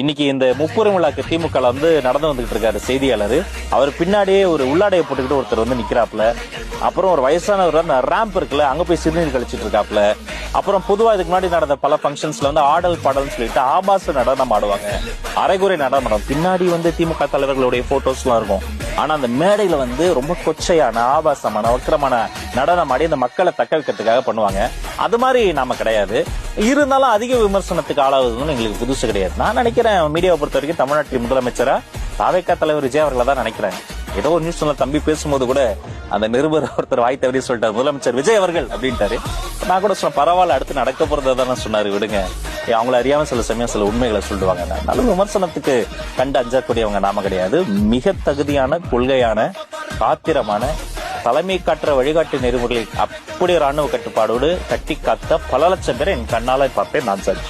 இன்னைக்கு இந்த முப்புரம் விழாக்கு திமுக வந்து நடந்து வந்துகிட்டு இருக்காரு செய்தியாளர். அவர் பின்னாடியே ஒரு உள்ளாடையை போட்டுக்கிட்டு ஒருத்தர் வந்து நிக்கிறாப்ல அப்புறம் ஒரு வயசானவர் அந்த ரேம்ப் இருக்குல்ல அங்க போய் சிறுநீர் கழிச்சிட்டு இருக்காப்ல அப்புறம் பொதுவா இதுக்கு முன்னாடி நடந்த பல ஃபங்க்ஷன்ஸ்ல வந்து ஆடல் பாடல்னு சொல்லிட்டு ஆபாச நடனம் ஆடுவாங்க. அரைகுறை நடனம். பின்னாடி வந்து திமுக தலைவர்களுடைய போட்டோஸ் எல்லாம் இருக்கும். ஆனா அந்த மேடையில வந்து ரொம்ப கொச்சையான ஆபாசமான வக்கரமான நடனம் ஆடி அந்த மக்களை தக்க வைக்கிறதுக்காக பண்ணுவாங்க. அது மாதிரி நாம கிடையாது. இருந்தாலும் அதிக விமர்சனத்துக்கு ஆளாவதுன்னு எங்களுக்கு புதுசு கிடையாது. நான் நினைக்கிறேன் மீடியாவை பொறுத்த வரைக்கும் தமிழ்நாட்டின் முதலமைச்சரா தாவேக்கா தலைவர் விஜய் அவர்களை தான் நினைக்கிறேன். ஏதோ ஒரு நியூஸ் தம்பி பேசும்போது கூட அந்த நிருபர் ஒருத்தர் வாய் தவறி சொல்லிட்டார் முதலமைச்சர் விஜய் அவர்கள் அப்படின்ட்டாரு. நான் கூட சொன்னேன் பரவாயில்ல அடுத்து நடக்க போறதை தானே சொன்னாரு விடுங்க. அவங்கள அறியாம சில சமயம் சில உண்மைகளை சொல்லுவாங்க. நல்ல விமர்சனத்துக்கு கண்டு அஞ்சக்கூடியவங்க நாம கிடையாது. மிக தகுதியான கொள்கையான காத்திரமான தலைமை காட்டுற வழிகாட்டு நெறிமுறைகளை அப்படியே ராணுவ கட்டுப்பாடோடு கட்டி காத்த பல லட்சம் பேரை என் கண்ணால பார்ப்பேன் நான் சார்